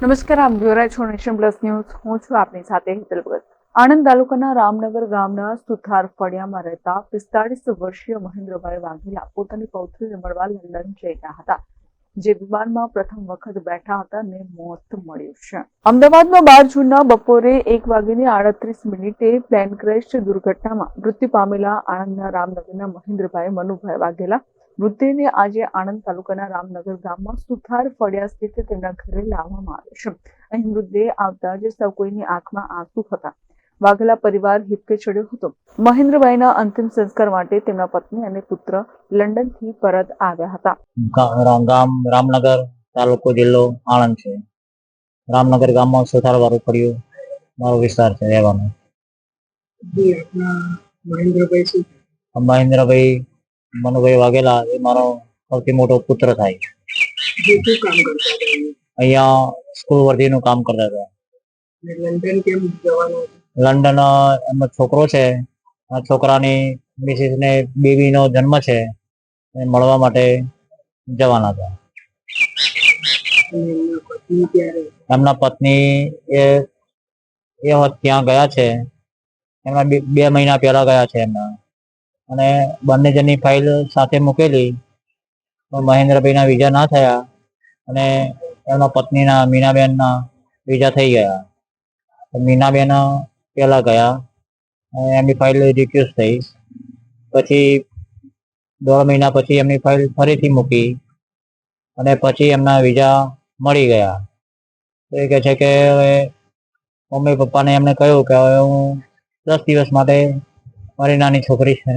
નમસ્કાર આપ જોઈ રહ્યા છો નેશન પ્લસ ન્યૂઝ. હું છું આપની સાથે હિતલ ભગત. આણંદ તાલુકાના રામનગર ગામના સુથાર ફળિયામાં રહેતા પિસ્તાળીસ વર્ષીય મહેન્દ્રભાઈ વાઘેલા પોતાની પૌત્રીને મળવા લંડન જઈ રહ્યા હતા, જે વિમાનમાં પ્રથમ વખત બેઠા હતા ને મોત મળ્યું છે. અમદાવાદમાં બાર જૂનના બપોરે એક વાગીને આડત્રીસ મિનિટે પ્લેન ક્રેશ દુર્ઘટનામાં મૃત્યુ પામેલા આણંદના રામનગરના મહેન્દ્રભાઈ, મનુભાઈ વાઘેલા મૃતદેહને આજે આણંદ તાલુકાના રામનગર ગામમાં સુથાર ફળિયા સ્થિત તેમના ઘરે લાવવામાં આવે છે. અહીં મૃતદેહ આવતા જ સૌ કોઈની આંખમાં આંસુ હતા. વાઘેલા પરિવાર હિપકે ચડ્યો હતો. મહેન્દ્રભાઈના અંતિમ સંસ્કાર માટે તેમના પત્ની અને પુત્ર લંડનથી પરત આવ્યા હતા. ગામ રામનગર તાલુકો જિલ્લો આણંદ છે. રામનગર ગામમાં સુથાર વાળું પડ્યું. મારો વિસ્તાર છે રહેવાનો. મહેન્દ્રભાઈ મહેન્દ્રભાઈ મનુભાઈ વાઘેલા એ મારો સૌથી મોટો પુત્ર થાય. અહીંયા? સ્કૂલ વર્ધીનું કામ કરતા હતા. લંડન એમનો છોકરો છે. આ છોકરાની મિસિસ ને બેબીનો જન્મ છે. એ મળવા માટે જવાના હતા. એમના પત્ની એ એ વખત ત્યાં ગયા છે. એમના બે બે મહિના પહેલા ગયા છે એમના. અને બંને જણની ફાઇલ સાથે મૂકેલી. મહેન્દ્રભાઈના વિઝા ના થયા અને એમના પત્નીના, મીનાબેનના વિઝા થઈ ગયા. મીનાબેન પહેલા ગયા એમની ફાઇલ રિક્યુઝ થઈ. પછી દોઢ મહિના પછી એમની ફાઇલ ફરીથી મૂકી અને પછી એમના વિઝા મળી ગયા. એ કહે છે કે હવે મમ્મી પપ્પાને એમને કહ્યું કે હવે હું દસ દિવસ માટે મારી નાની છોકરી છે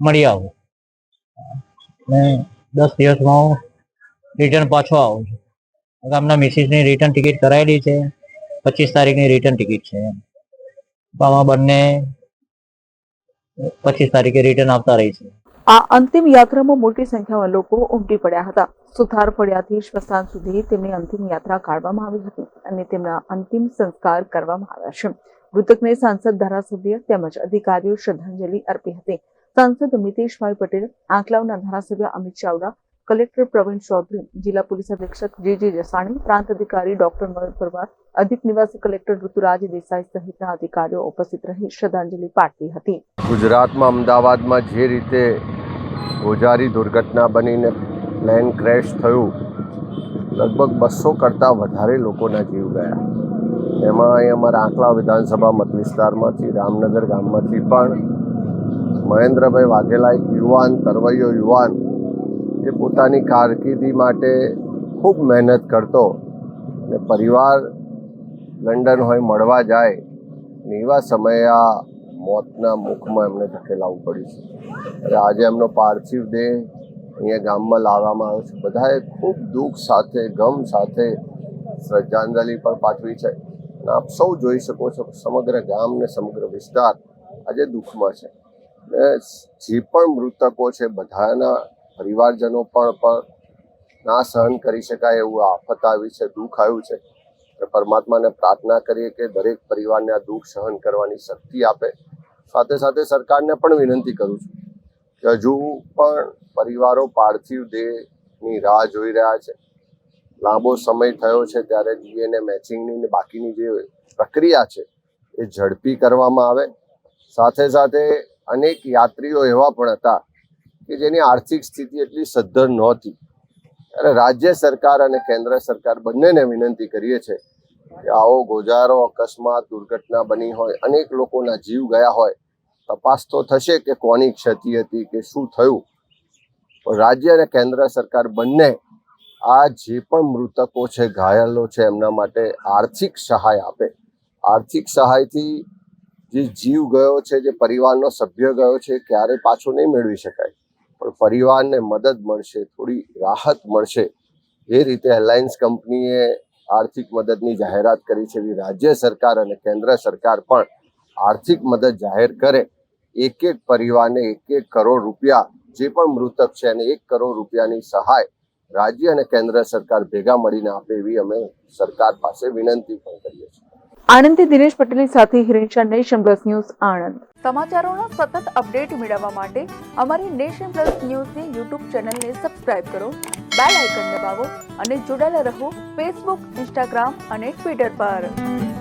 મળી આવું. ને દસ દિવસમાં હું રિટર્ન પાછો આવું છું. ગામના મિસિસની રિટર્ન ટિકિટ કરાયેલી છે, પચીસ તારીખની રિટર્ન ટિકિટ છે. આમાં બંને પચીસ તારીખે રિટર્ન આવતા રહી છે. આ અંતિમ યાત્રામાં મોટી સંખ્યામાં લોકો ઉમટી પડ્યા હતા. સુથાર ફળિયાથી સ્મશાન સુધી તેમની અંતિમ યાત્રા કાઢવામાં આવી હતી અને તેમના અંતિમ સંસ્કાર કરવામાં આવ્યા છે. મૃતકને સાંસદ ધારાસભ્ય તેમજ અધિકારીઓ શ્રદ્ધાંજલિ અર્પી હતી. સાંસદ મિતેશભાઈ પટેલ, આંકલાવના ધારાસભ્ય અમિત ચાવડા, કલેક્ટર પ્રવીણ ચૌધરી, જિલ્લા પોલીસ અધિક્ષક જે જે જસાણી, પ્રાંત અધિકારી ડોક્ટર મયુર પરમાર, અધિક નિવાસી કલેક્ટર ઋતુરાજ દેસાઈ સહિતના અધિકારીઓ ઉપસ્થિત રહી શ્રદ્ધાંજલિ પાઠવી હતી. ગુજરાતમાં અમદાવાદમાં જે રીતે ગોજારી દુર્ઘટના બનીને પ્લેન ક્રેશ થયું, લગભગ બસો કરતાં વધારે લોકોના જીવ ગયા. એમાં અહીં અમારા આંકલા વિધાનસભા મત વિસ્તારમાંથી રામનગર ગામમાંથી પણ મહેન્દ્રભાઈ વાઘેલા એક યુવાન, તરવૈયો યુવાન, એ પોતાની કારકિર્દી માટે ખૂબ મહેનત કરતો ને પરિવાર લંડન હોય, મળવા જાય ને એવા સમયે આ મોતના મુખમાં એમને ધકેલાવવું પડ્યું છે. અને આજે એમનો પાર્થિવ દેહ અહીંયા ગામમાં લાવવામાં આવ્યો છે. બધાએ ખૂબ દુઃખ સાથે, ગમ સાથે શ્રદ્ધાંજલિ પણ પાઠવી છે. આપ સૌ જોઈ શકો છો સમગ્ર ગામ ને સમગ્ર વિસ્તાર આજે દુઃખમાં છે. જે પણ મૃતકો છે, બધાના પરિવારજનો પણ પણ ના સહન કરી શકાય એવું આફત આવી છે, દુઃખ આવ્યું છે. પરમાત્માને પ્રાર્થના કરીએ કે દરેક પરિવારને આ દુઃખ સહન કરવાની શક્તિ આપે. સાથે સાથે સરકારને પણ વિનંતી કરું છું કે હજુ પણ પરિવારો પાર્થિવ દેહની રાહ જોઈ રહ્યા છે. લાંબો સમય થયો છે ત્યારે ડીએનએ મેચિંગની ને બાકીની જે પ્રક્રિયા છે એ ઝડપી કરવામાં આવે. સાથે સાથે અનેક યાત્રીઓ એવા પણ હતા કે જેની આર્થિક સ્થિતિ એટલી સદ્ધર નહોતી. ત્યારે રાજ્ય સરકાર અને કેન્દ્ર સરકાર બંનેને વિનંતી કરીએ છીએ કે આવો ગોજારો, અકસ્માત, દુર્ઘટના બની હોય, અનેક લોકોના જીવ ગયા હોય, તપાસ તો થશે કે કોની ક્ષતિ હતી કે શું થયું. રાજ્ય અને કેન્દ્ર સરકાર બંને આ જે પણ મૃતકો છે, ઘાયલો છે, એમના માટે આર્થિક સહાય આપે. આર્થિક સહાયથી જે જીવ ગયો છે, જે પરિવારનો સભ્ય ગયો છે ક્યારે પાછો નહીં મેળવી શકાય. પણ પરિવારને મદદ મળશે, થોડી રાહત મળશે. એ રીતે એરલાઇન્સ કંપનીએ આર્થિક મદદની જાહેરાત કરી છે, એવી રાજ્ય સરકાર અને કેન્દ્ર સરકાર પણ આર્થિક મદદ જાહેર કરે. એક એક પરિવારને એક એક કરોડ રૂપિયા જે પણ મૃતક છે, એને એક કરોડ રૂપિયાની સહાય રાજ્ય અને કેન્દ્ર સરકાર ભેગા મળીને આપે એવી અમે સરકાર પાસે વિનંતી પણ કરીએ છીએ. આણંદથી દિનેશ પટેલની સાથે Hiren nation plus news Anand. સમાચારોના સતત અપડેટ મેળવવા માટે અમારી નેશન પ્લસ ન્યૂઝની યુટ્યુબ ચેનલને સબસ્ક્રાઇબ કરો બેલ આઇકન દબાવો અને જોડાયેલા રહો ફેસબુક ઇન્સ્ટાગ્રામ અને ટ્વિટર પર.